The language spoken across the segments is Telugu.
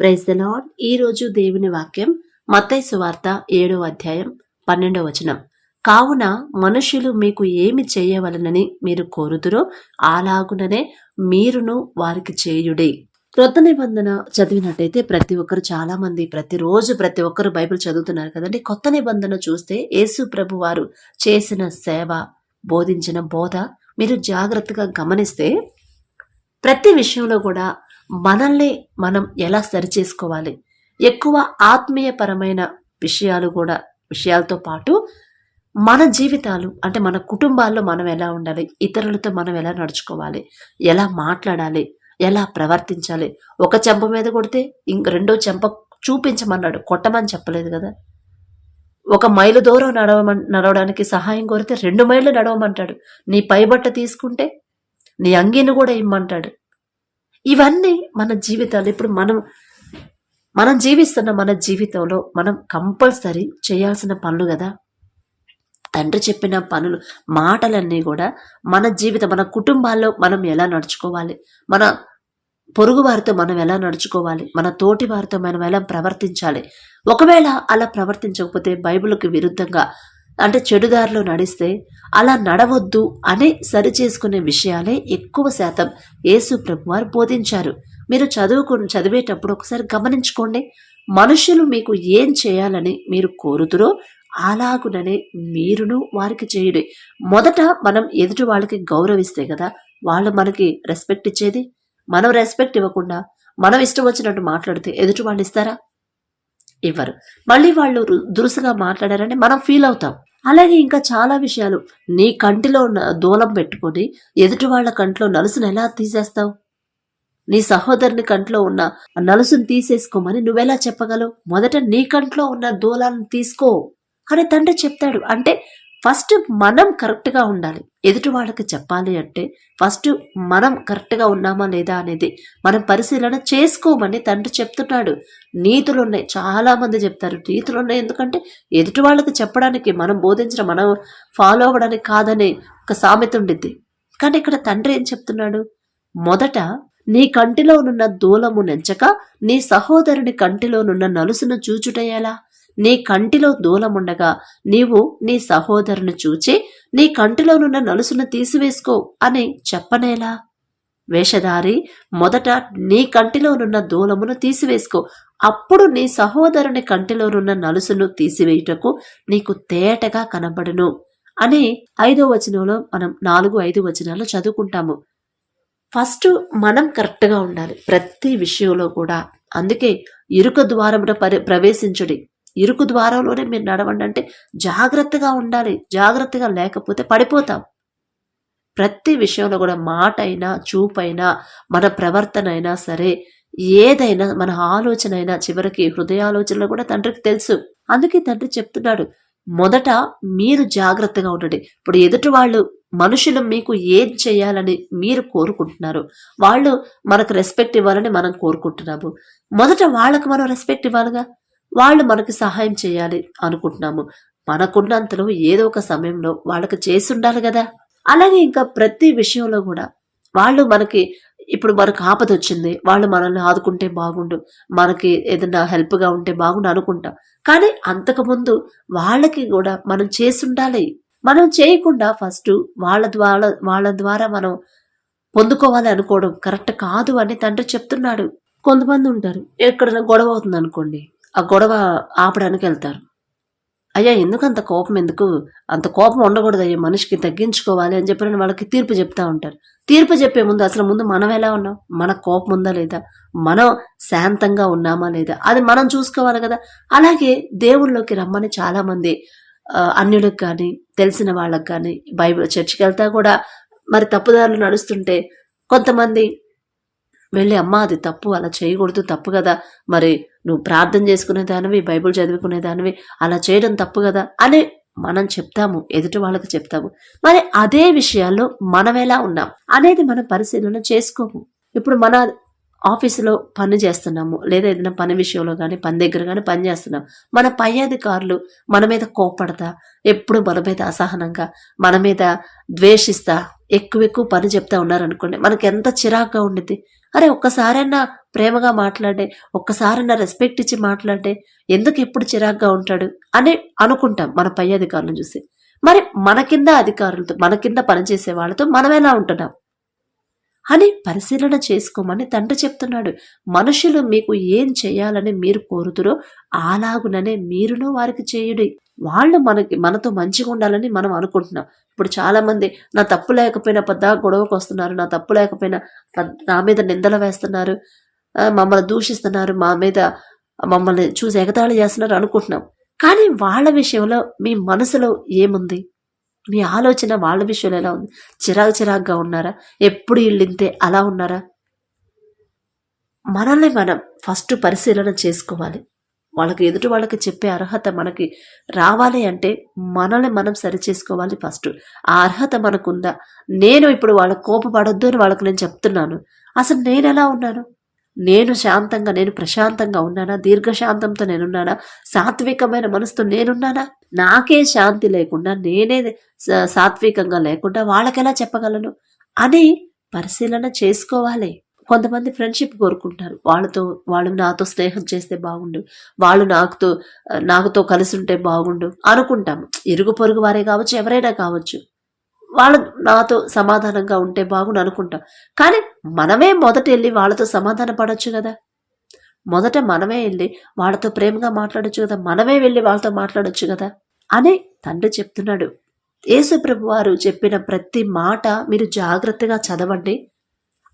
Praise the lord. ఈ రోజు దేవుని వాక్యం మత్తై సువార్త ఏడో అధ్యాయం పన్నెండవ వచనం. కావున మనుషులు మీకు ఏమి చేయవలనని మీరు కోరుదురో అలాగుననే మీరును వారికి చేయుడి. క్రొత్త నిబంధన చదివినట్టయితే ప్రతి ఒక్కరు చాలా మంది ప్రతిరోజు ప్రతి ఒక్కరు బైబిల్ చదువుతున్నారు కదండి. కొత్త నిబంధన చూస్తే యేసు ప్రభు వారు చేసిన సేవ బోధించిన బోధ మీరు జాగ్రత్తగా గమనిస్తే ప్రతి విషయంలో కూడా మనల్ని మనం ఎలా సరిచేసుకోవాలి? ఎక్కువ ఆత్మీయపరమైన విషయాలు కూడా విషయాలతో పాటు మన జీవితాలు అంటే మన కుటుంబాల్లో మనం ఎలా ఉండాలి? ఇతరులతో మనం ఎలా నడుచుకోవాలి? ఎలా మాట్లాడాలి? ఎలా ప్రవర్తించాలి? ఒక చెంప మీద కొడితే ఇంక రెండో చెంప చూపించమన్నాడు. కొట్టమని చెప్పలేదు కదా? ఒక మైలు దూరం నడవమని నడవడానికి సహాయం కోరితే రెండు మైళ్ళు నడవమంటాడు. నీ పైబట్ట తీసుకుంటే నీ అంగీని కూడా ఇమ్మంటాడు. ఇవన్నీ మన జీవితాలు. ఇప్పుడు మనం మనం జీవిస్తున్న మన జీవితంలో మనం కంపల్సరీ చేయాల్సిన పనులు కదా. తండ్రి చెప్పిన పనులు మాటలన్నీ కూడా మన జీవితం మన కుటుంబాల్లో మనం ఎలా నడుచుకోవాలి? మన పొరుగు వారితో మనం ఎలా నడుచుకోవాలి? మన తోటి వారితో మనం ఎలా ప్రవర్తించాలి? ఒకవేళ అలా ప్రవర్తించకపోతే బైబిల్కి విరుద్ధంగా అంటే చెడుదారిలో నడిస్తే అలా నడవద్దు అని సరిచేసుకునే విషయాలే ఎక్కువ శాతం యేసు ప్రభు వారు బోధించారు. మీరు చదువుకు చదివేటప్పుడు ఒకసారి గమనించుకోండి. మనుషులు మీకు ఏం చేయాలని మీరు కోరుతురో అలాగుననే మీరును వారికి చేయుడి. మొదట మనం ఎదుటి వాళ్ళకి గౌరవిస్తే కదా వాళ్ళు మనకి రెస్పెక్ట్ ఇచ్చేది? మనం రెస్పెక్ట్ ఇవ్వకుండా మనం ఇష్టం వచ్చినట్టు మాట్లాడితే ఎదుటి వాళ్ళు ఇస్తారా? ఇవ్వరు. మళ్ళీ వాళ్ళు దురుసుగా మాట్లాడారని మనం ఫీల్ అవుతాం. అలాగే ఇంకా చాలా విషయాలు. నీ కంటిలో ఉన్న దూలం పెట్టుకొని ఎదుటి వాళ్ళ కంట్లో నలుసును ఎలా తీసేస్తావు? నీ సహోదరుని కంట్లో ఉన్న నలుసును తీసేసుకోమని నువ్వెలా చెప్పగలవు? మొదట నీ కంట్లో ఉన్న దూలాలను తీసుకో. అని తండ్రి చెప్తాడు. అంటే ఫస్ట్ మనం కరెక్ట్గా ఉండాలి. ఎదుటి వాళ్ళకి చెప్పాలి అంటే ఫస్ట్ మనం కరెక్ట్గా ఉన్నామా లేదా అనేది మనం పరిశీలన చేసుకోమని తండ్రి చెప్తున్నాడు. నీతులు ఉన్నాయి చాలా మంది చెప్తారు. నీతులు ఉన్నాయి ఎందుకంటే ఎదుటి వాళ్ళకి చెప్పడానికి మనం బోధించిన మనం ఫాలో అవ్వడానికి కాదని ఒక సామెత ఉండిద్ది. కానీ ఇక్కడ తండ్రి ఏం చెప్తున్నాడు? మొదట నీ కంటిలోనున్న దూలము నెంచక నీ సహోదరుని కంటిలోనున్న నలుసును చూచుటయ్యేలా నీ కంటిలో దూలముండగా నీవు నీ సహోదరుని చూచి నీ కంటిలోనున్న నలుసును తీసివేసుకో అని చెప్పనేలా? వేషధారి మొదట నీ కంటిలోనున్న దూలమును తీసివేసుకో. అప్పుడు నీ సహోదరుని కంటిలోనున్న నలుసును తీసివేయుటకు నీకు తేటగా కనబడును అని ఐదో వచనంలో మనం నాలుగు ఐదు వచనాలు చదువుకుంటాము. ఫస్ట్ మనం కరెక్ట్గా ఉండాలి ప్రతి విషయంలో కూడా. అందుకే ఇరుక ద్వారమున ప్రవేశించుడి. ఇరుకు ద్వారంలోనే మీరు నడవండి అంటే జాగ్రత్తగా ఉండాలి జాగ్రత్తగా లేకపోతే పడిపోతాం. ప్రతి విషయంలో కూడా మాట అయినా చూపైనా మన ప్రవర్తన అయినా సరే ఏదైనా మన ఆలోచన అయినా చివరికి హృదయాలోచనలు కూడా తండ్రికి తెలుసు. అందుకే తండ్రి చెప్తున్నాడు మొదట మీరు జాగ్రత్తగా ఉండండి. ఇప్పుడు ఎదుటి వాళ్ళు మనుషులు మీకు ఏం చేయాలని మీరు కోరుకుంటున్నారు వాళ్ళు మనకు రెస్పెక్ట్ ఇవ్వాలని మనం కోరుకుంటున్నాము. మొదట వాళ్ళకు మనం రెస్పెక్ట్ ఇవ్వాలిగా. వాళ్ళు మనకి సహాయం చేయాలి అనుకుంటున్నాము. మనకున్నంతలో ఏదో ఒక సమయంలో వాళ్ళకి చేసుండాలి కదా. అలాగే ఇంకా ప్రతి విషయంలో కూడా వాళ్ళు మనకి ఇప్పుడు మనకు ఆపద వచ్చింది వాళ్ళు మనల్ని ఆదుకుంటే బాగుండు మనకి ఏదైనా హెల్ప్గా ఉంటే బాగుండు అనుకుంటాం. కానీ అంతకుముందు వాళ్ళకి కూడా మనం చేసుండాలి మనం చేయకుండా ఫస్ట్ వాళ్ళ ద్వారా వాళ్ళ ద్వారా మనం పొందుకోవాలి అనుకోవడం కరెక్ట్ కాదు అని తండ్రి చెప్తున్నాడు. కొంతమంది ఉంటారు ఎక్కడైనా గొడవ అవుతుంది అనుకోండి ఆ గొడవ ఆపడానికి వెళ్తారు. అయ్యా ఎందుకు అంత కోపం? ఎందుకు? అంత కోపం ఉండకూడదు అయ్యా మనిషికి తగ్గించుకోవాలి అని చెప్పి వాళ్ళకి తీర్పు చెప్తా ఉంటారు. తీర్పు చెప్పే ముందు అసలు ముందు మనం ఎలా ఉన్నాం? మన కోపం ఉందా లేదా? మనం శాంతంగా ఉన్నామా లేదా? అది మనం చూసుకోవాలి కదా. అలాగే దేవుళ్ళలోకి రమ్మని చాలామంది అన్యులకు కానీ తెలిసిన వాళ్ళకి కానీ బైబిల్ చర్చికి వెళ్తా కూడా మరి తప్పుదారులు నడుస్తుంటే కొంతమంది వెళ్ళి అమ్మ అది తప్పు అలా చేయకూడదు తప్పు కదా. మరి నువ్వు ప్రార్థన చేసుకునేదానివి బైబుల్ బైబిల్ అలా చేయడం తప్పు కదా అని మనం చెప్తాము ఎదుటి వాళ్ళకి చెప్తాము. మరి అదే విషయాల్లో మనం ఎలా ఉన్నాం అనేది మనం పరిశీలన చేసుకోము. ఇప్పుడు మన ఆఫీసులో పని చేస్తున్నాము లేదా ఏదైనా పని విషయంలో కానీ పని దగ్గర కానీ పని చేస్తున్నాం. మన పై అధికారులు మన మీద కోపడతా ఎప్పుడు మన మీద అసహనంగా మన మీద ద్వేషిస్తా ఎక్కువ ఎక్కువ పని చెప్తా ఉన్నారనుకోండి మనకి ఎంత చిరాగ్గా ఉండిద్ది. అరే ఒక్కసారైనా ప్రేమగా మాట్లాడే ఒక్కసారన్నా రెస్పెక్ట్ ఇచ్చి మాట్లాడే ఎందుకు ఎప్పుడు చిరాగ్గా ఉంటాడు అని అనుకుంటాం మన పై అధికారులను చూసి. మరి మన కింద అధికారులతో మన కింద పనిచేసే వాళ్ళతో మనం ఎలా ఉంటున్నాం? అని పరిశీలన చేసుకోమని తండ్రి చెప్తున్నాడు. మనుషులు మీకు ఏం చేయాలని మీరు కోరుతురో అలాగుననే మీరునో వారికి చేయుడి. వాళ్ళు మనకి మనతో మంచిగా ఉండాలని మనం అనుకుంటున్నాం. ఇప్పుడు చాలామంది నా తప్పు లేకపోయినా పెద్ద గొడవకు వస్తున్నారు. నా తప్పు లేకపోయినా నా- మీద నిందలు వేస్తున్నారు. మమ్మల్ని దూషిస్తున్నారు. మా మీద మమ్మల్ని చూసి ఎగతాళి చేస్తున్నారు అనుకుంటున్నాం. కానీ వాళ్ళ విషయంలో మీ మనసులో ఏముంది? మీ ఆలోచన వాళ్ళ విషయంలో ఎలా ఉంది? చిరాకు చిరాకుగా ఉన్నారా? ఎప్పుడు వీళ్ళింతే అలా ఉన్నారా? మనల్ని మనం ఫస్ట్ పరిశీలన చేసుకోవాలి. వాళ్ళకి ఎదుటి వాళ్ళకి చెప్పే అర్హత మనకి రావాలి అంటే మనల్ని మనం సరి చేసుకోవాలి ఫస్ట్. ఆ అర్హత మనకుందా? నేను ఇప్పుడు వాళ్ళకి కోపపడొద్దు అని వాళ్ళకి నేను చెప్తున్నాను. అసలు నేను ఎలా ఉన్నాను? నేను శాంతంగా నేను ప్రశాంతంగా ఉన్నానా? దీర్ఘశాంతంతో నేనున్నానా? సాత్వికమైన మనసుతో నేనున్నానా? నాకే శాంతి లేకుండా నేనే సాత్వికంగా లేకుండా వాళ్ళకెలా చెప్పగలను? అని పరిశీలన చేసుకోవాలి. కొంతమంది ఫ్రెండ్షిప్ కోరుకుంటారు. వాళ్ళతో వాళ్ళు నాతో స్నేహం చేస్తే బాగుండు. వాళ్ళు నాకుతో నాకుతో కలిసి ఉంటే బాగుండు అనుకుంటాం ఇరుగు పొరుగు వారే కావచ్చు ఎవరైనా కావచ్చు. వాళ్ళు నాతో సమాధానంగా ఉంటే బాగుండు అనుకుంటాం. కానీ మనమే మొదట వెళ్ళి వాళ్ళతో సమాధాన పడవచ్చు కదా. మొదట మనమే వెళ్ళి వాళ్ళతో ప్రేమగా మాట్లాడొచ్చు కదా. మనమే వెళ్ళి వాళ్ళతో మాట్లాడచ్చు కదా అని తండ్రి చెప్తున్నాడు. యేసుప్రభు వారు చెప్పిన ప్రతి మాట మీరు జాగ్రత్తగా చదవండి.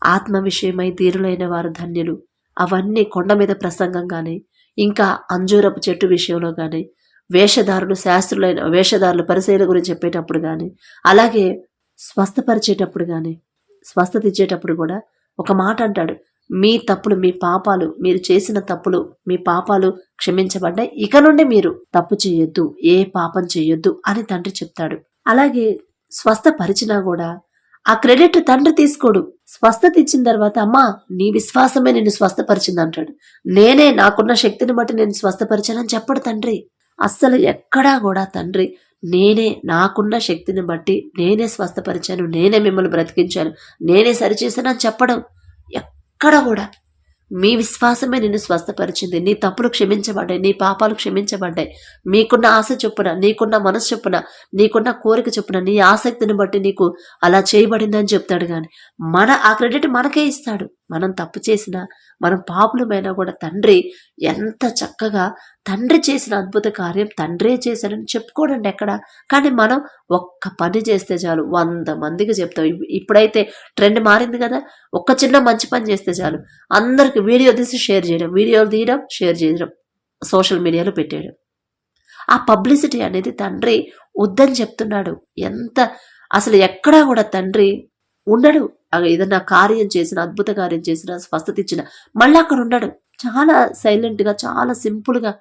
ఆత్మ విషయమై ధీరులైన వారు ధన్యులు. అవన్నీ కొండ మీద ప్రసంగం కానీ ఇంకా అంజూరపు చెట్టు విషయంలో కానీ వేషధారులు శాస్త్రులైన వేషధారులు పరిశీలన గురించి చెప్పేటప్పుడు కానీ అలాగే స్వస్థపరిచేటప్పుడు కానీ స్వస్థత ఇచ్చేటప్పుడు కూడా ఒక మాట అంటాడు మీ తప్పులు మీ పాపాలు మీరు చేసిన తప్పులు మీ పాపాలు క్షమించబడ్డాయి ఇక నుండి మీరు తప్పు చేయొద్దు ఏ పాపం చేయొద్దు అని తండ్రి చెప్తాడు. అలాగే స్వస్థపరిచినా కూడా ఆ క్రెడిట్ తండ్రి తీసుకోడు. స్వస్థత ఇచ్చిన తర్వాత అమ్మా నీ విశ్వాసమే నిన్ను స్వస్థపరిచింది అంటాడు. నేనే నాకున్న శక్తిని బట్టి నేను స్వస్థపరిచానని చెప్పడు తండ్రి. అస్సలు ఎక్కడా కూడా తండ్రి నేనే నాకున్న శక్తిని బట్టి నేనే స్వస్థపరిచాను నేనే మిమ్మల్ని బ్రతికించాను నేనే సరిచేసానని చెప్పడం ఎక్కడ కూడా మీ విశ్వాసమే నిన్ను స్వస్థపరిచింది. నీ తప్పులు క్షమించబడ్డాయి. నీ పాపాలు క్షమించబడ్డాయి. మీకున్న ఆశ చొప్పున నీకున్న మనసు చొప్పున నీకున్న కోరిక చొప్పున నీ ఆసక్తిని బట్టి నీకు అలా చేయబడిందని చెప్తాడు కానీ మన ఆ క్రెడిట్ మనకే ఇస్తాడు. మనం తప్పు చేసినా మనం పాపులమైనా కూడా తండ్రి ఎంత చక్కగా తండ్రి చేసిన అద్భుత కార్యం తండ్రే చేశాడని చెప్పుకోడండి ఎక్కడ. కానీ మనం ఒక్క పని చేస్తే చాలు వంద మందికి చెప్తాం. ఇప్పుడైతే ట్రెండ్ మారింది కదా ఒక్క చిన్న మంచి పని చేస్తే చాలు. అందరికి వీడియో తీసి షేర్ చేయడం వీడియో తీయడం షేర్ చేయడం సోషల్ మీడియాలో పెట్టేయడం. ఆ పబ్లిసిటీ అనేది తండ్రి వద్దని చెప్తున్నాడు. ఎంత అసలు ఎక్కడా కూడా తండ్రి ఉండడు. ఏదన్నా కార్యం చేసిన అద్భుత కార్యం చేసిన స్వస్థత ఇచ్చిన మళ్ళీ అక్కడ ఉండడు. చాలా సైలెంట్గా చాలా సింపుల్గా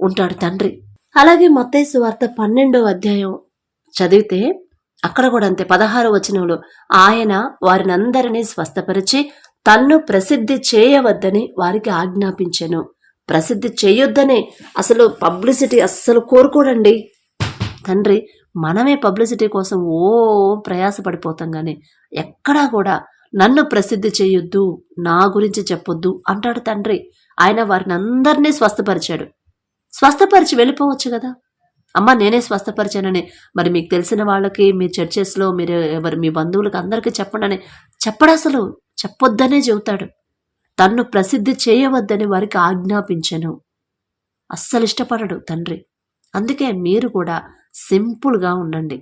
ఉంటాడు తండ్రి. అలాగే మొత్తం వార్త పన్నెండో అధ్యాయం చదివితే అక్కడ కూడా అంతే పదహారు వచనంలో ఆయన వారినందరినీ స్వస్థపరిచి తన్ను ప్రసిద్ధి చేయవద్దని వారికి ఆజ్ఞాపించాను. ప్రసిద్ధి చేయొద్దనే అసలు పబ్లిసిటీ అస్సలు కోరుకోడండి. తండ్రి మనమే పబ్లిసిటీ కోసం ఓ ప్రయాసపడిపోతాం కానీ ఎక్కడా కూడా నన్ను ప్రసిద్ధి చేయొద్దు నా గురించి చెప్పొద్దు అంటాడు తండ్రి. ఆయన వారిని అందరినీ స్వస్థపరిచాడు. స్వస్థపరిచి వెళ్ళిపోవచ్చు కదా? అమ్మ నేనే స్వస్థపరిచానని. మరి మీకు తెలిసిన వాళ్ళకి మీ చర్చెస్లో మీరు ఎవరు మీ బంధువులకు అందరికీ చెప్పండి అని చెప్పడు అసలు. చెప్పొద్దనే చెబుతాడు. తన్ను ప్రసిద్ధి చేయవద్దని వారికి ఆజ్ఞాపించను. అస్సలు ఇష్టపడడు తండ్రి. అందుకే మీరు కూడా సింపుల్గా ఉండండి.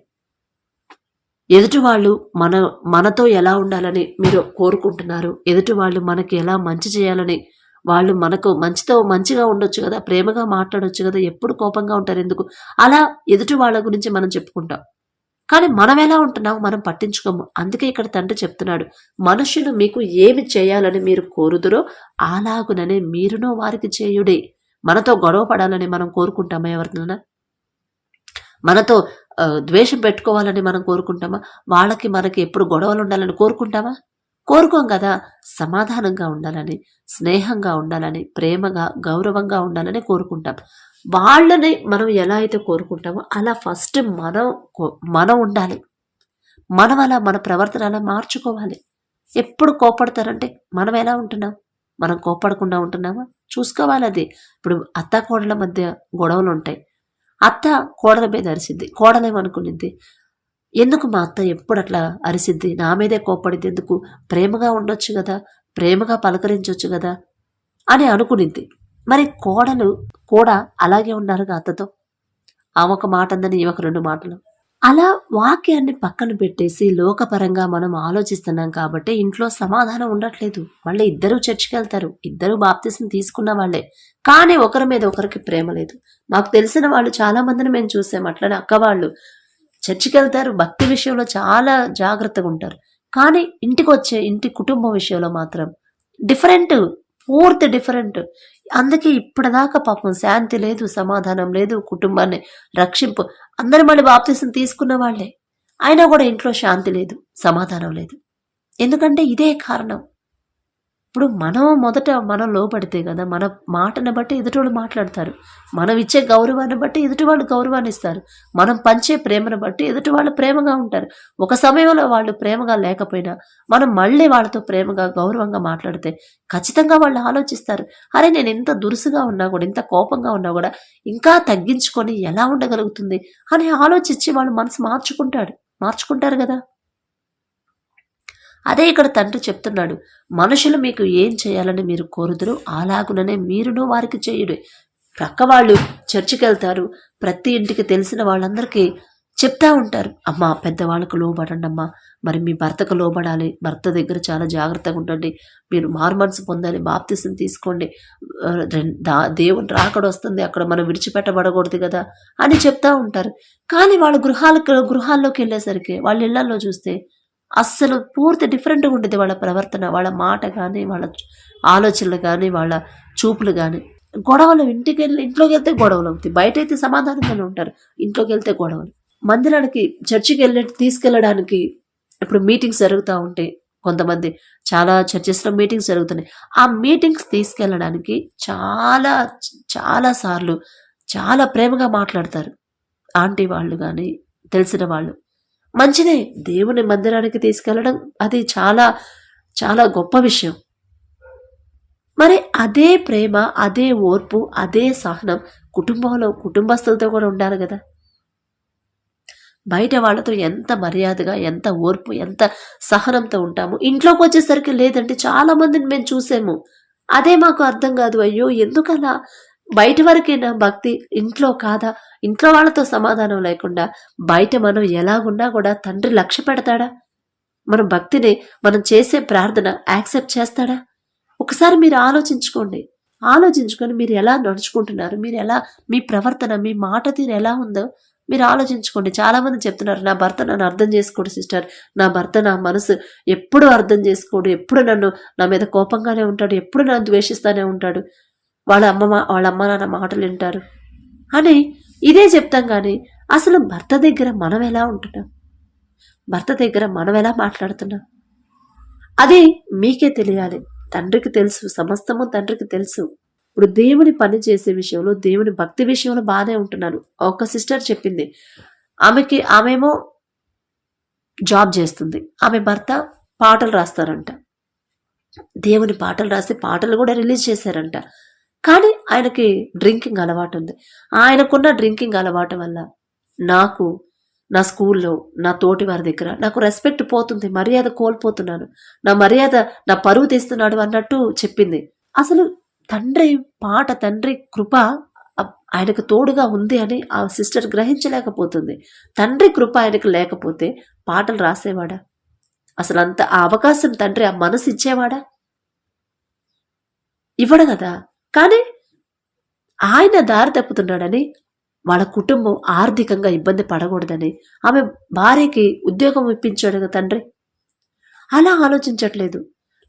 ఎదుటివాళ్ళు మన మనతో ఎలా ఉండాలని మీరు కోరుకుంటున్నారు? ఎదుటి వాళ్ళు మనకి ఎలా మంచి చేయాలని వాళ్ళు మనకు మంచితో మంచిగా ఉండొచ్చు కదా ప్రేమగా మాట్లాడొచ్చు కదా ఎప్పుడు కోపంగా ఉంటారు ఎందుకు? అలా ఎదుటి వాళ్ళ గురించి మనం చెప్పుకుంటాం. కానీ మనం ఎలా ఉంటున్నాం మనం పట్టించుకోము. అందుకే ఇక్కడ తండ్రి చెప్తున్నాడు మనుషులు మీకు ఏమి చేయాలని మీరు కోరుదురో అలాగుననే మీరునో వారికి చేయుడే. మనతో గొడవ పడాలని మనం కోరుకుంటామా ఎవరినైనా? మనతో ద్వేషం పెట్టుకోవాలని మనం కోరుకుంటామా? వాళ్ళకి మనకి ఎప్పుడు గొడవలు ఉండాలని కోరుకుంటామా? కోరుకోం కదా. సమాధానంగా ఉండాలని స్నేహంగా ఉండాలని ప్రేమగా గౌరవంగా ఉండాలని కోరుకుంటాం. వాళ్ళని మనం ఎలా అయితే కోరుకుంటామో అలా ఫస్ట్ మనం కో- మనం ఉండాలి. మనం అలా మన ప్రవర్తన అలా మార్చుకోవాలి. ఎప్పుడు కోపడతారంటే మనం ఎలా ఉంటున్నాం? మనం కోప్పడకుండా ఉంటున్నామా? చూసుకోవాలి అది. ఇప్పుడు అత్త కోడల మధ్య గొడవలు ఉంటాయి అత్త కోడల మీద అరిసిద్ది. కోడలేమనుకునిద్ది ఎందుకు మా అత్త ఎప్పుడు అట్లా అరిసిద్ది? నా మీదే కోపడింది ఎందుకు? ప్రేమగా ఉండొచ్చు కదా? ప్రేమగా పలకరించవచ్చు కదా? అని అనుకునింది. మరి కోడలు కూడా అలాగే ఉన్నారు అత్తతో? ఆమె ఒక మాట అందని ఈ ఒక రెండు మాటలు. అలా వాక్యాన్ని పక్కన పెట్టేసి లోకపరంగా మనం ఆలోచిస్తున్నాం కాబట్టి ఇంట్లో సమాధానం ఉండట్లేదు. మళ్ళీ ఇద్దరు చర్చికి వెళ్తారు. ఇద్దరు బాప్తిసం తీసుకున్న వాళ్ళే. కానీ ఒకరి మీద ఒకరికి ప్రేమ లేదు. మాకు తెలిసిన వాళ్ళు చాలా మందిని మేము చూసాం. అట్లనే అక్క వాళ్ళు చర్చికి వెళ్తారు. భక్తి విషయంలో చాలా జాగ్రత్తగా ఉంటారు. కానీ ఇంటికి వచ్చే ఇంటి కుటుంబం విషయంలో మాత్రం డిఫరెంట్ పూర్తి డిఫరెంట్. అందుకే ఇప్పటిదాకా పాపం శాంతి లేదు సమాధానం లేదు కుటుంబాన్ని రక్షింపు. అందరు మళ్ళీ బాప్తీసం తీసుకున్న వాళ్ళే. అయినా కూడా ఇంట్లో శాంతి లేదు సమాధానం లేదు. ఎందుకంటే ఇదే కారణం. ఇప్పుడు మనం మొదట మనం లోపడితే కదా మన మాటను బట్టి ఎదుటివాళ్ళు మాట్లాడతారు. మనం ఇచ్చే గౌరవాన్ని బట్టి ఎదుటి వాళ్ళు గౌరవాన్ని ఇస్తారు. మనం పంచే ప్రేమను బట్టి ఎదుటి వాళ్ళు ప్రేమగా ఉంటారు. ఒక సమయంలో వాళ్ళు ప్రేమగా లేకపోయినా మనం మళ్ళీ వాళ్ళతో ప్రేమగా గౌరవంగా మాట్లాడితే ఖచ్చితంగా వాళ్ళు ఆలోచిస్తారు. అరే నేను ఇంత దురుసుగా ఉన్నా కూడా ఇంత కోపంగా ఉన్నా కూడా ఇంకా తగ్గించుకొని ఎలా ఉండగలుగుతుంది అని ఆలోచించి వాళ్ళు మనసు మార్చుకుంటాడు. మార్చుకుంటారు కదా. అదే ఇక్కడ తండ్రి చెప్తున్నాడు మనుషులు మీకు ఏం చేయాలని మీరు కోరుదురు అలాగుననే మీరును వారికి చేయుడే. ప్రక్క వాళ్ళు చర్చికి వెళ్తారు ప్రతి ఇంటికి తెలిసిన వాళ్ళందరికీ చెప్తా ఉంటారు అమ్మా పెద్దవాళ్ళకు లోబడండి అమ్మా మరి మీ భర్తకు లోబడాలి భర్త దగ్గర చాలా జాగ్రత్తగా ఉండండి మీరు మార్మన్స్ పొందాలి బాప్తిసం తీసుకోండి దా దేవుని రాకడ వస్తుంది అక్కడ మనం విడిచిపెట్టబడకూడదు కదా అని చెప్తా ఉంటారు. కానీ వాళ్ళ గృహాలకు గృహాల్లోకి వెళ్ళేసరికి వాళ్ళ ఇళ్ళలో చూస్తే అస్సలు పూర్తి డిఫరెంట్గా ఉండేది వాళ్ళ ప్రవర్తన వాళ్ళ మాట కానీ వాళ్ళ ఆలోచనలు కానీ వాళ్ళ చూపులు కానీ గొడవలు ఇంటికి వెళ్ళి ఇంట్లోకి వెళ్తే గొడవలు అవుతాయి. బయట అయితే సమాధానంగానే ఉంటారు. ఇంట్లోకి వెళ్తే గొడవలు. మందిరానికి చర్చికి వెళ్ళి తీసుకెళ్ళడానికి ఇప్పుడు మీటింగ్స్ జరుగుతూ ఉంటాయి కొంతమంది చాలా చర్చెస్లో మీటింగ్స్ జరుగుతున్నాయి. ఆ మీటింగ్స్ తీసుకెళ్ళడానికి చాలా చాలా సార్లు చాలా ప్రేమగా మాట్లాడతారు. ఆంటీ వాళ్ళు కానీ తెలిసిన వాళ్ళు. మంచిదే. దేవుని మందిరానికి తీసుకెళ్ళడం అది చాలా చాలా గొప్ప విషయం. మరి అదే ప్రేమ అదే ఓర్పు అదే సహనం కుటుంబంలో కుటుంబస్తులతో కూడా ఉండాలి కదా. బయట వాళ్ళతో ఎంత మర్యాదగా ఎంత ఓర్పు ఎంత సహనంతో ఉంటాము. ఇంట్లోకి వచ్చేసరికి లేదంటే చాలా మందిని మేము చూసాము. అదే మాకు అర్థం కాదు అయ్యో ఎందుకలా? బయట వరకైనా భక్తి ఇంట్లో కాదా? ఇంట్లో వాళ్ళతో సమాధానం లేకుండా బయట మనం ఎలాగున్నా కూడా తండ్రి లక్ష్య పెడతాడా? మన భక్తిని మనం చేసే ప్రార్థన యాక్సెప్ట్ చేస్తాడా? ఒకసారి మీరు ఆలోచించుకోండి. ఆలోచించుకొని మీరు ఎలా నడుచుకుంటున్నారు? మీరు ఎలా మీ ప్రవర్తన మీ మాట తీరు ఎలా ఉందో మీరు ఆలోచించుకోండి. చాలామంది చెప్తున్నారు నా భర్త నన్ను అర్థం చేసుకోడు సిస్టర్. నా భర్త నా మనసు ఎప్పుడు అర్థం చేసుకోడు. ఎప్పుడు నన్ను నా మీద కోపంగానే ఉంటాడు. ఎప్పుడు నన్ను ద్వేషిస్తానే ఉంటాడు. వాళ్ళ అమ్మ మా- వాళ్ళ అమ్మ నాన్న మాటలు వింటారు. అని ఇదే చెప్తాం కానీ అసలు భర్త దగ్గర మనం ఎలా ఉంటున్నాం? భర్త దగ్గర మనం ఎలా మాట్లాడుతున్నాం? అది మీకే తెలియాలి. తండ్రికి తెలుసు సమస్తము తండ్రికి తెలుసు. ఇప్పుడు దేవుని పని చేసే విషయంలో దేవుని భక్తి విషయంలో బాగానే ఉంటున్నాను. ఒక సిస్టర్ చెప్పింది ఆమెకి ఆమెమో జాబ్ చేస్తుంది. ఆమె భర్త పాటలు రాస్తారంట. దేవుని పాటలు రాసి పాటలు కూడా రిలీజ్ చేశారంట. కానీ ఆయనకి డ్రింకింగ్ అలవాటు ఉంది ఆయనకున్న డ్రింకింగ్ అలవాటు వల్ల నాకు నా స్కూల్లో నా తోటి వారి దగ్గర నాకు రెస్పెక్ట్ పోతుంది మర్యాద కోల్పోతున్నాను. నా మర్యాద నా పరువు తీస్తున్నాడు అన్నట్టు చెప్పింది. అసలు తండ్రి పాట తండ్రి కృప ఆయనకు తోడుగా ఉంది అని ఆ సిస్టర్ గ్రహించలేకపోతుంది. తండ్రి కృప ఆయనకు లేకపోతే పాటలు రాసేవాడా? అసలు అంత ఆ అవకాశం తండ్రి ఆ మనసు ఇచ్చేవాడా? ఇవ్వడు కదా? కానీ ఆయన దారి తప్పుతున్నాడని వాళ్ళ కుటుంబం ఆర్థికంగా ఇబ్బంది పడకూడదని ఆమె భార్యకి ఉద్యోగం ఇప్పించాడు కదా తండ్రి. అలా ఆలోచించట్లేదు.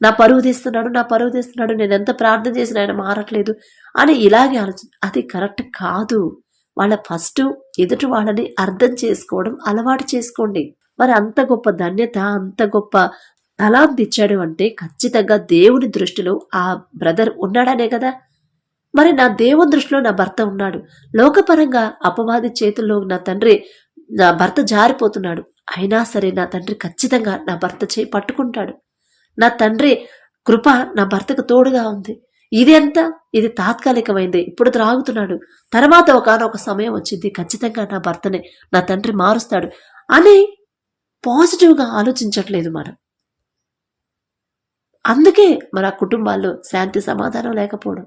నా పరువు తీస్తున్నాడు నా పరువు తీస్తున్నాడు నేను ఎంత ప్రార్థన చేసినా ఆయన మారట్లేదు అని ఇలాగే ఆలోచి అది కరెక్ట్ కాదు. వాళ్ళ ఫస్ట్ ఎదుటి వాళ్ళని అర్థం చేసుకోవడం అలవాటు చేసుకోండి. మరి అంత గొప్ప ధన్యత అంత గొప్ప తలాంతిచ్చాడు అంటే ఖచ్చితంగా దేవుని దృష్టిలో ఆ బ్రదర్ ఉన్నాడనే కదా. మరి నా దేవుని దృష్టిలో నా భర్త ఉన్నాడు. లోకపరంగా అపవాది చేతుల్లో నా తండ్రి నా భర్త జారిపోతున్నాడు. అయినా సరే నా తండ్రి ఖచ్చితంగా నా భర్త చేయి పట్టుకుంటాడు. నా తండ్రి కృప నా భర్తకు తోడుగా ఉంది. ఇది ఎంత? ఇది తాత్కాలికమైంది. ఇప్పుడు త్రాగుతున్నాడు. తర్వాత ఒకనొక సమయం వచ్చింది. ఖచ్చితంగా నా భర్తనే నా తండ్రి మారుస్తాడు అని పాజిటివ్గా ఆలోచించట్లేదు మనం. అందుకే మన కుటుంబాల్లో శాంతి సమాధానం లేకపోవడం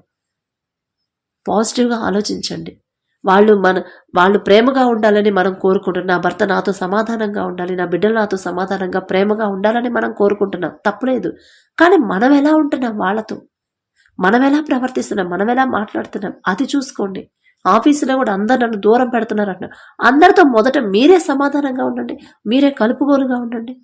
పాజిటివ్గా ఆలోచించండి. వాళ్ళు మన వాళ్ళు ప్రేమగా ఉండాలని మనం కోరుకుంటున్నాం. నా భర్త నాతో సమాధానంగా ఉండాలి. నా బిడ్డలు నాతో సమాధానంగా ప్రేమగా ఉండాలని మనం కోరుకుంటున్నాం. తప్పలేదు. కానీ మనం ఎలా ఉంటున్నాం వాళ్ళతో? మనం ఎలా ప్రవర్తిస్తున్నాం? మనం ఎలా మాట్లాడుతున్నాం? అది చూసుకోండి. ఆఫీసులో కూడా అందరు నన్ను దూరం పెడుతున్నారు అంటున్నారు అందరితో మొదట మీరే సమాధానంగా ఉండండి. మీరే కలుపుగోలుగా ఉండండి.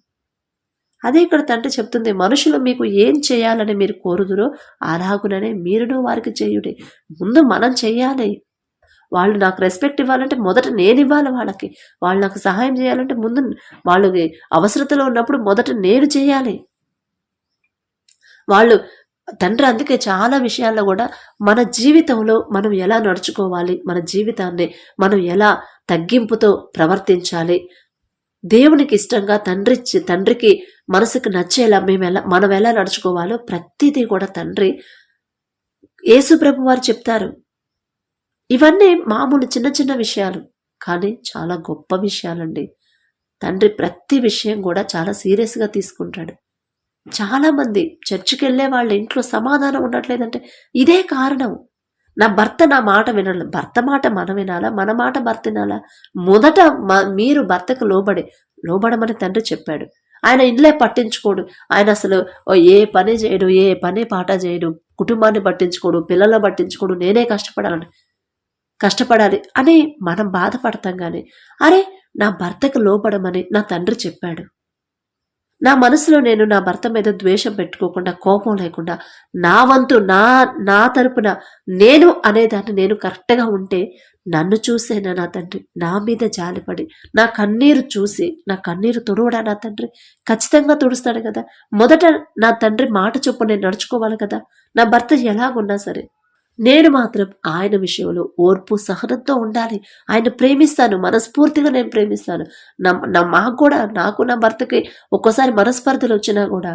అదే ఇక్కడ తండ్రి చెప్తుంది మనుషులు మీకు ఏం చేయాలని మీరు కోరుదురో అలాగుననే మీరును వారికి చేయుడి. ముందు మనం చేయాలి. వాళ్ళు నాకు రెస్పెక్ట్ ఇవ్వాలంటే మొదట నేను ఇవ్వాలి వాళ్ళకి. వాళ్ళు నాకు సహాయం చేయాలంటే ముందు వాళ్ళకి అవసరతలో ఉన్నప్పుడు మొదట నేను చేయాలి. వాళ్ళు తండ్రి అందుకే చాలా విషయాల్లో కూడా మన జీవితంలో మనం ఎలా నడుచుకోవాలి మన జీవితాన్ని మనం ఎలా తగ్గింపుతో ప్రవర్తించాలి. దేవునికి ఇష్టంగా తండ్రి తండ్రికి మనసుకు నచ్చేలా మేము ఎలా మనం ఎలా నడుచుకోవాలో ప్రతిదీ కూడా తండ్రి యేసుప్రభు వారు చెప్తారు. ఇవన్నీ మామూలు చిన్న చిన్న విషయాలు కానీ చాలా గొప్ప విషయాలండి. తండ్రి ప్రతి విషయం కూడా చాలా సీరియస్గా తీసుకుంటాడు. చాలామంది చర్చికి వెళ్ళే వాళ్ళ ఇంట్లో సమాధానం ఉండట్లేదంటే ఇదే కారణం. నా భర్త నా మాట వినాలి భర్త మాట మనం వినాలా మన మాట భర్త వినాలా? మొదట మీరు భర్తకు లోబడి లోబడమని తండ్రి చెప్పాడు. ఆయన ఇండ్లే పట్టించుకోడు. ఆయన అసలు ఏ పని చేయడు ఏ పని పాట చేయడు కుటుంబాన్ని పట్టించుకోడు పిల్లల్ని పట్టించుకోడు నేనే కష్టపడాలని కష్టపడాలి అని మనం బాధపడతాం కానీ అరే నా భర్తకు లోపడమని నా తండ్రి చెప్పాడు. నా మనసులో నేను నా భర్త మీద ద్వేషం పెట్టుకోకుండా కోపం లేకుండా నా వంతు నా నా తరపున నేను అనేదాన్ని నేను కరెక్ట్గా ఉంటే నన్ను చూసేనా నా తండ్రి నా మీద జాలిపడి నా కన్నీరు చూసి నా కన్నీరు తుడవడా నా తండ్రి? ఖచ్చితంగా తుడుస్తాడు కదా. మొదట నా తండ్రి మాట చొప్పు నేను నడుచుకోవాలి కదా. నా భర్త ఎలాగున్నా సరే. నేను మాత్రం ఆయన విషయంలో ఓర్పు సహనంతో ఉండాలి. ఆయన ప్రేమిస్తాను మనస్ఫూర్తిగా నేను ప్రేమిస్తాను. నా నా మాకు కూడా నాకు నా భర్తకి ఒక్కోసారి మనస్పర్ధలు వచ్చినా కూడా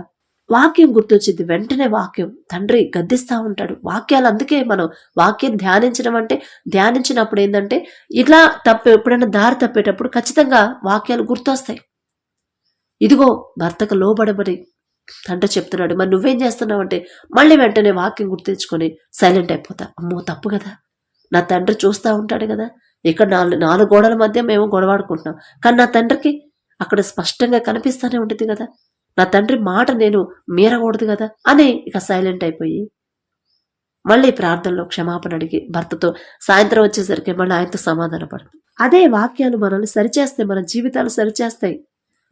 వాక్యం గుర్తొచ్చింది. వెంటనే వాక్యం తండ్రి గద్దిస్తూ ఉంటాడు. వాక్యాలు అందుకే మనం వాక్యం ధ్యానించడం అంటే ధ్యానించినప్పుడు ఏంటంటే ఇట్లా తప్ప ఎప్పుడైనా దారి తప్పేటప్పుడు ఖచ్చితంగా వాక్యాలు గుర్తొస్తాయి. ఇదిగో భర్తకు లోబడబడి తండ్రి చెప్తున్నాడు. మరి నువ్వేం చేస్తున్నావు అంటే మళ్ళీ వెంటనే వాక్యం గుర్తించుకొని సైలెంట్ అయిపోతా. అమ్మో తప్పు కదా. నా తండ్రి చూస్తూ ఉంటాడు కదా. ఇక్కడ నాలుగు నాలుగు గోడల మధ్య మేము గొడవాడుకుంటున్నాం. కానీ నా తండ్రికి అక్కడ స్పష్టంగా కనిపిస్తూనే ఉంటుంది కదా. నా తండ్రి మాట నేను మీరకూడదు కదా? అని ఇక సైలెంట్ అయిపోయి మళ్ళీ ప్రార్థనలో క్షమాపణ అడిగి భర్తతో సాయంత్రం వచ్చేసరికి మళ్ళీ ఆయనతో సమాధాన పడుతుంది. అదే వాక్యాలు మనల్ని సరిచేస్తాయి మన జీవితాలు సరిచేస్తాయి.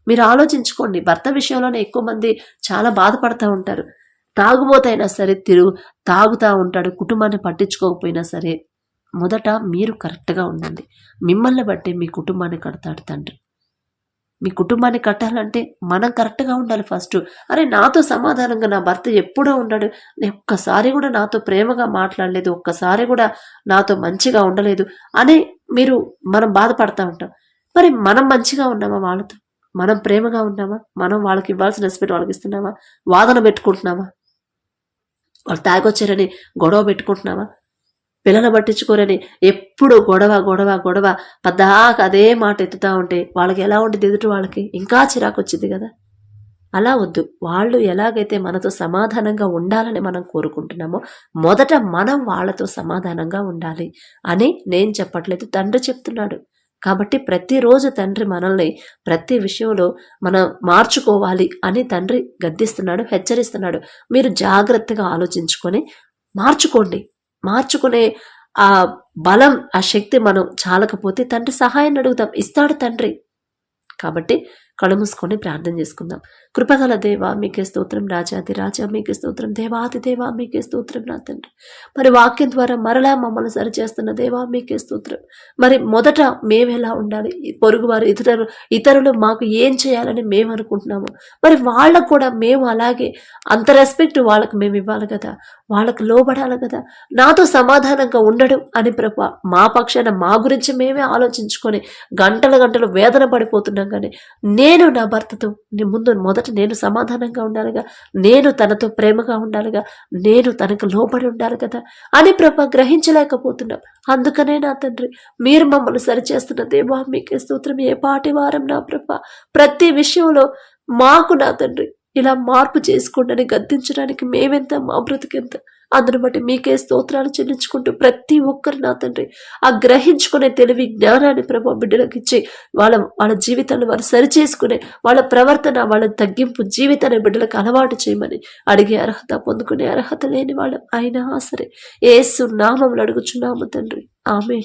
మీరు ఆలోచించుకోండి భర్త విషయంలోనే ఎక్కువ మంది చాలా బాధపడతా ఉంటారు. తాగుబోతైనా సరే తిరుగు తాగుతూ ఉంటాడు కుటుంబాన్ని పట్టించుకోకపోయినా సరే. మొదట మీరు కరెక్ట్గా ఉండండి. మిమ్మల్ని బట్టి మీ కుటుంబాన్ని కడతాడు తండ్రి. మీ కుటుంబాన్ని కట్టాలంటే మనం కరెక్ట్గా ఉండాలి ఫస్ట్. అరే నాతో సమాధానంగా నా భర్త ఎప్పుడూ ఉన్నాడు. ఒక్కసారి కూడా నాతో ప్రేమగా మాట్లాడలేదు. ఒక్కసారి కూడా నాతో మంచిగా ఉండలేదు అని మీరు మనం బాధపడతా ఉంటాం. మరి మనం మంచిగా ఉన్నామా వాళ్ళతో? మనం ప్రేమగా ఉన్నామా? మనం వాళ్ళకి ఇవ్వాల్సిన రెస్పెక్ట్ వాళ్ళకి ఇస్తున్నామా? వాదన పెట్టుకుంటున్నామా? వాళ్ళు తాగొచ్చారని గొడవ పెట్టుకుంటున్నామా? పిల్లలు పట్టించుకోరని ఎప్పుడు గొడవ గొడవ గొడవ పద్దాక అదే మాట ఎత్తుతా ఉంటే వాళ్ళకి ఎలా ఉంటుంది ఎదుటి వాళ్ళకి? ఇంకా చిరాకు వచ్చింది కదా. అలా వద్దు. వాళ్ళు ఎలాగైతే మనతో సమాధానంగా ఉండాలని మనం కోరుకుంటున్నామో మొదట మనం వాళ్ళతో సమాధానంగా ఉండాలి అని నేను చెప్పట్లేదు తండ్రి చెప్తున్నాడు. కాబట్టి ప్రతిరోజు తండ్రి మనల్ని ప్రతి విషయంలో మనం మార్చుకోవాలి అని తండ్రి గద్దిస్తున్నాడు హెచ్చరిస్తున్నాడు. మీరు జాగ్రత్తగా ఆలోచించుకొని మార్చుకోండి. మార్చుకునే ఆ బలం ఆ శక్తి మనం చాలకపోతే తండ్రి సహాయాన్ని అడుగుతాం. ఇస్తాడు తండ్రి. కాబట్టి కళ్ళు మూసుకొని ప్రార్థన చేసుకుందాం. కృపగల దేవ మీకే స్తోత్రం రాజాది రాజా మీకే స్తోత్రం దేవాది దేవా మీకే స్తోత్రం నా తండ్రి. మరి వాక్యం ద్వారా మరలా మమ్మల్ని సరిచేస్తున్న దేవా మీకే స్తోత్రం. మరి మొదట మేము ఎలా ఉండాలి? పొరుగువారు ఇతరులు ఇతరులు మాకు ఏం చేయాలని మేము అనుకుంటున్నాము. మరి వాళ్ళకు కూడా మేము అలాగే అంత రెస్పెక్ట్ వాళ్ళకి మేము ఇవ్వాలి కదా. వాళ్ళకు లోబడాలి కదా. నాతో సమాధానంగా ఉండడం అని ప్రభు మా పక్షాన మా గురించి మేమే ఆలోచించుకొని గంటల గంటలు వేదన పడిపోతున్నాం కానీ నేను నా భర్తతో నీ ముందు మొదట నేను సమాధానంగా ఉండాలిగా నేను తనతో ప్రేమగా ఉండాలిగా నేను తనకు లోబడి ఉండాలి కదా అని ప్రభ గ్రహించలేకపోతున్నాం. అందుకనే నా తండ్రి మీరు మమ్మల్ని సరిచేస్తున్న దేవా మీకే స్తోత్రం. ఏ పాటి వారం నా ప్రభ ప్రతి విషయంలో మాకు నా తండ్రి ఇలా మార్పు చేసుకోండి గద్దించడానికి మేమెంత మా బ్రతికెంత అందును బట్టి మీకే స్తోత్రాలు చెల్లించుకుంటూ ప్రతి ఒక్కరు నా తండ్రి ఆ గ్రహించుకునే తెలివి జ్ఞానాన్ని ప్రభా బిడ్డలకు ఇచ్చి వాళ్ళ వాళ్ళ జీవితాన్ని వారు సరిచేసుకునే వాళ్ళ ప్రవర్తన వాళ్ళ తగ్గింపు జీవితాన్ని బిడ్డలకు అలవాటు చేయమని అడిగే అర్హత పొందుకునే అర్హత లేని వాళ్ళం అయినా సరే. ఏసు నామములు అడుగుచున్నాము తండ్రి. ఆమె